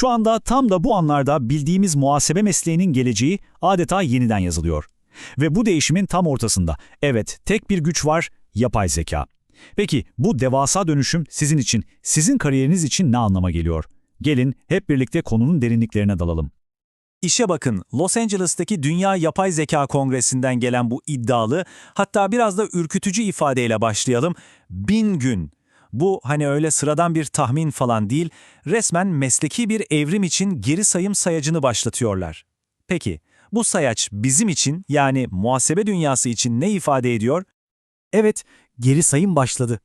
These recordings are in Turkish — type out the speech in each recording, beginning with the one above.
Şu anda tam da bu anlarda bildiğimiz muhasebe mesleğinin geleceği adeta yeniden yazılıyor. Ve bu değişimin tam ortasında, evet tek bir güç var, yapay zeka. Peki bu devasa dönüşüm sizin için, sizin kariyeriniz için ne anlama geliyor? Gelin hep birlikte konunun derinliklerine dalalım. İşe bakın, Los Angeles'taki Dünya Yapay Zeka Kongresi'nden gelen bu iddialı, hatta biraz da ürkütücü ifadeyle başlayalım. Bin gün. Bu hani öyle sıradan bir tahmin falan değil, resmen mesleki bir evrim için geri sayım sayacını başlatıyorlar. Peki, bu sayaç bizim için yani muhasebe dünyası için ne ifade ediyor? Evet, geri sayım başladı.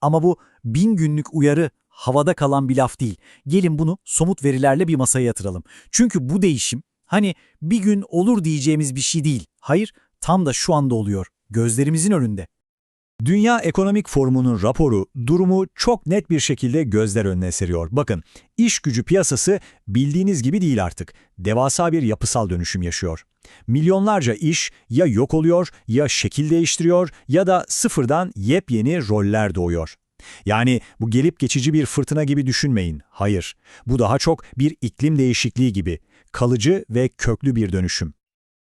Ama bu bin günlük uyarı havada kalan bir laf değil. Gelin bunu somut verilerle bir masaya yatıralım. Çünkü bu değişim hani bir gün olur diyeceğimiz bir şey değil. Hayır, tam da şu anda oluyor. Gözlerimizin önünde. Dünya Ekonomik Forumu'nun raporu durumu çok net bir şekilde gözler önüne seriyor. Bakın, iş gücü piyasası bildiğiniz gibi değil artık. Devasa bir yapısal dönüşüm yaşıyor. Milyonlarca iş ya yok oluyor, ya şekil değiştiriyor ya da sıfırdan yepyeni roller doğuyor. Yani bu gelip geçici bir fırtına gibi düşünmeyin. Hayır, bu daha çok bir iklim değişikliği gibi, kalıcı ve köklü bir dönüşüm.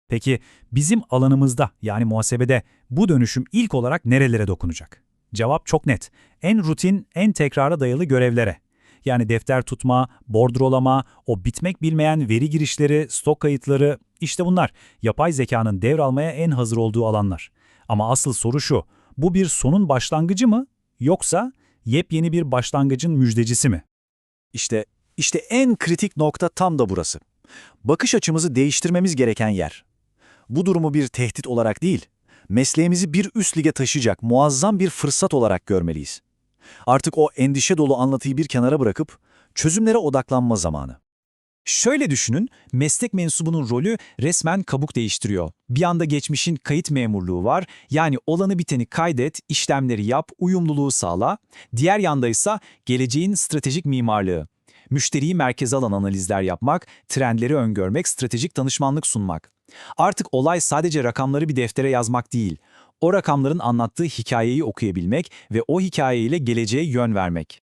Peki bizim alanımızda yani muhasebede bu dönüşüm ilk olarak nerelere dokunacak? Cevap çok net. En rutin, en tekrara dayalı görevlere. Yani defter tutma, bordrolama, o bitmek bilmeyen veri girişleri, stok kayıtları, işte bunlar yapay zekanın devralmaya en hazır olduğu alanlar. Ama asıl soru şu, bu bir sonun başlangıcı mı yoksa yepyeni bir başlangıcın müjdecisi mi? İşte, işte en kritik nokta tam da burası. Bakış açımızı değiştirmemiz gereken yer. Bu durumu bir tehdit olarak değil, mesleğimizi bir üst lige taşıyacak muazzam bir fırsat olarak görmeliyiz. Artık o endişe dolu anlatıyı bir kenara bırakıp çözümlere odaklanma zamanı. Şöyle düşünün, meslek mensubunun rolü resmen kabuk değiştiriyor. Bir anda geçmişin kayıt memurluğu var, yani olanı biteni kaydet, işlemleri yap, uyumluluğu sağla. Diğer yanda ise geleceğin stratejik mimarlığı. Müşteriyi merkeze alan analizler yapmak, trendleri öngörmek, stratejik danışmanlık sunmak. Artık olay sadece rakamları bir deftere yazmak değil, o rakamların anlattığı hikayeyi okuyabilmek ve o hikayeyle geleceğe yön vermek.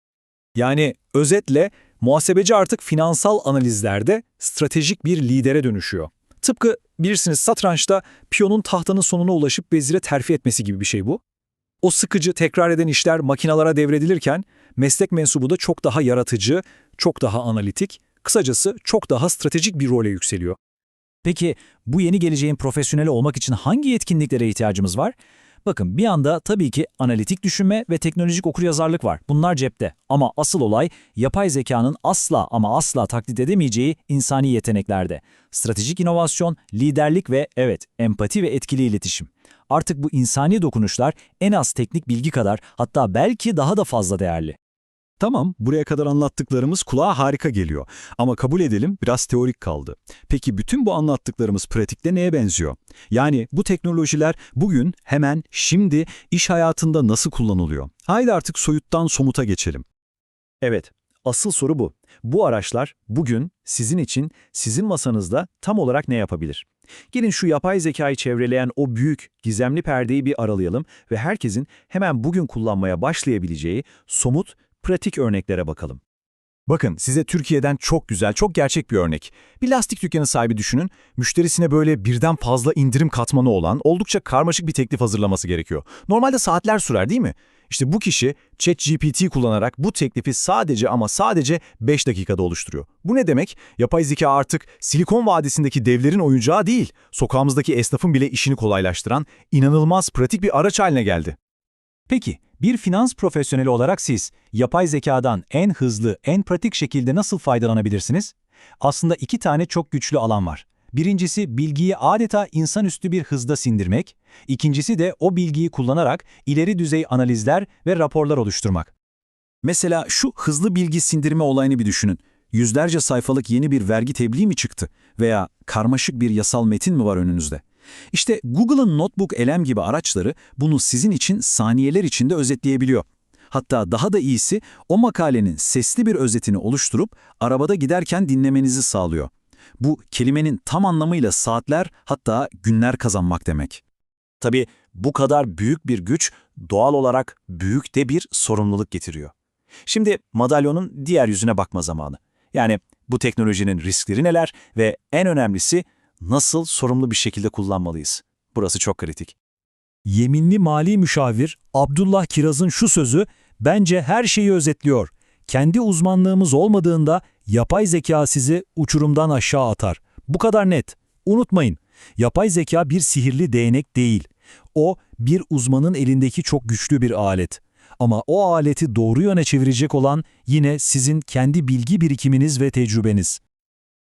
Yani özetle muhasebeci artık finansal analizlerde stratejik bir lidere dönüşüyor. Tıpkı bilirsiniz satrançta piyonun tahtanın sonuna ulaşıp vezire terfi etmesi gibi bir şey bu. O sıkıcı tekrar eden işler makinalara devredilirken meslek mensubu da çok daha yaratıcı, çok daha analitik, kısacası çok daha stratejik bir role yükseliyor. Peki bu yeni geleceğin profesyoneli olmak için hangi yetkinliklere ihtiyacımız var? Bakın bir anda tabii ki analitik düşünme ve teknolojik okuryazarlık var. Bunlar cepte. Ama asıl olay yapay zekanın asla ama asla taklit edemeyeceği insani yeteneklerde. Stratejik inovasyon, liderlik ve evet empati ve etkili iletişim. Artık bu insani dokunuşlar en az teknik bilgi kadar hatta belki daha da fazla değerli. Tamam, buraya kadar anlattıklarımız kulağa harika geliyor. Ama kabul edelim biraz teorik kaldı. Peki bütün bu anlattıklarımız pratikte neye benziyor? Yani bu teknolojiler bugün, hemen, şimdi iş hayatında nasıl kullanılıyor? Haydi artık soyuttan somuta geçelim. Evet, asıl soru bu. Bu araçlar bugün sizin için, sizin masanızda tam olarak ne yapabilir? Gelin şu yapay zekayı çevreleyen o büyük, gizemli perdeyi bir aralayalım ve herkesin hemen bugün kullanmaya başlayabileceği somut, pratik örneklere bakalım. Bakın size Türkiye'den çok güzel, çok gerçek bir örnek. Bir lastik dükkanı sahibi düşünün, müşterisine böyle birden fazla indirim katmanı olan oldukça karmaşık bir teklif hazırlaması gerekiyor. Normalde saatler sürer değil mi? İşte bu kişi ChatGPT kullanarak bu teklifi sadece ama sadece 5 dakikada oluşturuyor. Bu ne demek? Yapay zeka artık Silikon Vadisi'ndeki devlerin oyuncağı değil, sokağımızdaki esnafın bile işini kolaylaştıran inanılmaz pratik bir araç haline geldi. Peki, bir finans profesyoneli olarak siz yapay zekadan en hızlı, en pratik şekilde nasıl faydalanabilirsiniz? Aslında iki tane çok güçlü alan var. Birincisi bilgiyi adeta insanüstü bir hızda sindirmek, ikincisi de o bilgiyi kullanarak ileri düzey analizler ve raporlar oluşturmak. Mesela şu hızlı bilgi sindirme olayını bir düşünün. Yüzlerce sayfalık yeni bir vergi tebliği mi çıktı veya karmaşık bir yasal metin mi var önünüzde? İşte Google'ın Notebook LM gibi araçları bunu sizin için saniyeler içinde özetleyebiliyor. Hatta daha da iyisi o makalenin sesli bir özetini oluşturup arabada giderken dinlemenizi sağlıyor. Bu kelimenin tam anlamıyla saatler hatta günler kazanmak demek. Tabii bu kadar büyük bir güç doğal olarak büyük de bir sorumluluk getiriyor. Şimdi madalyonun diğer yüzüne bakma zamanı. Yani Bu teknolojinin riskleri neler ve en önemlisi nasıl sorumlu bir şekilde kullanmalıyız? Burası çok kritik. Yeminli mali müşavir Abdullah Kiraz'ın şu sözü bence her şeyi özetliyor. Kendi uzmanlığımız olmadığında yapay zeka sizi uçurumdan aşağı atar. Bu kadar net. Unutmayın, yapay zeka bir sihirli değnek değil. O, bir uzmanın elindeki çok güçlü bir alet. Ama o aleti doğru yöne çevirecek olan yine sizin kendi bilgi birikiminiz ve tecrübeniz.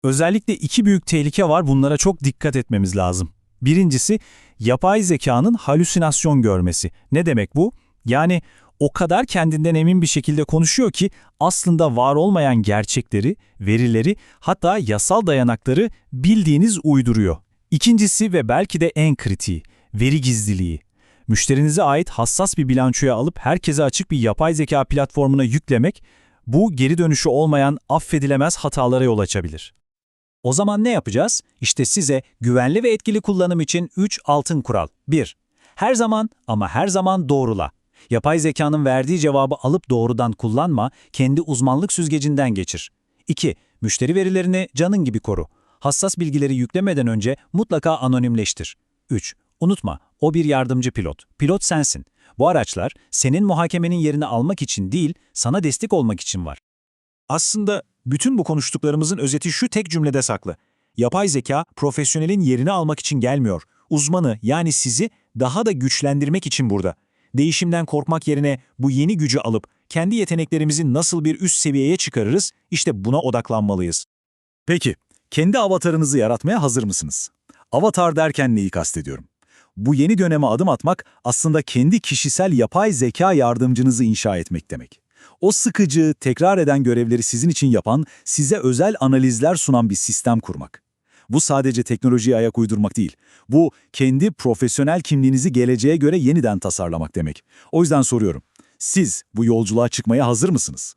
Özellikle iki büyük tehlike var bunlara çok dikkat etmemiz lazım. Birincisi yapay zekanın halüsinasyon görmesi. Ne demek bu? Yani o kadar kendinden emin bir şekilde konuşuyor ki aslında var olmayan gerçekleri, verileri hatta yasal dayanakları bildiğiniz uyduruyor. İkincisi ve belki de en kritiği, veri gizliliği. Müşterinize ait hassas bir bilançoya alıp herkese açık bir yapay zeka platformuna yüklemek, bu geri dönüşü olmayan affedilemez hatalara yol açabilir. O zaman ne yapacağız? İşte size güvenli ve etkili kullanım için 3 altın kural. 1. Her zaman ama her zaman doğrula. Yapay zekanın verdiği cevabı alıp doğrudan kullanma, kendi uzmanlık süzgecinden geçir. 2. Müşteri verilerini canın gibi koru. Hassas bilgileri yüklemeden önce mutlaka anonimleştir. 3. Unutma, o bir yardımcı pilot. Pilot sensin. Bu araçlar senin muhakemenin yerini almak için değil, sana destek olmak için var. Aslında bütün bu konuştuklarımızın özeti şu tek cümlede saklı. Yapay zeka profesyonelin yerini almak için gelmiyor. Uzmanı yani sizi daha da güçlendirmek için burada. Değişimden korkmak yerine bu yeni gücü alıp kendi yeteneklerimizi nasıl bir üst seviyeye çıkarırız işte buna odaklanmalıyız. Peki, kendi avatarınızı yaratmaya hazır mısınız? Avatar derken neyi kastediyorum? Bu yeni döneme adım atmak aslında kendi kişisel yapay zeka yardımcınızı inşa etmek demek. O sıkıcı, tekrar eden görevleri sizin için yapan, size özel analizler sunan bir sistem kurmak. Bu sadece teknolojiye ayak uydurmak değil. Bu kendi profesyonel kimliğinizi geleceğe göre yeniden tasarlamak demek. O yüzden soruyorum. Siz bu yolculuğa çıkmaya hazır mısınız?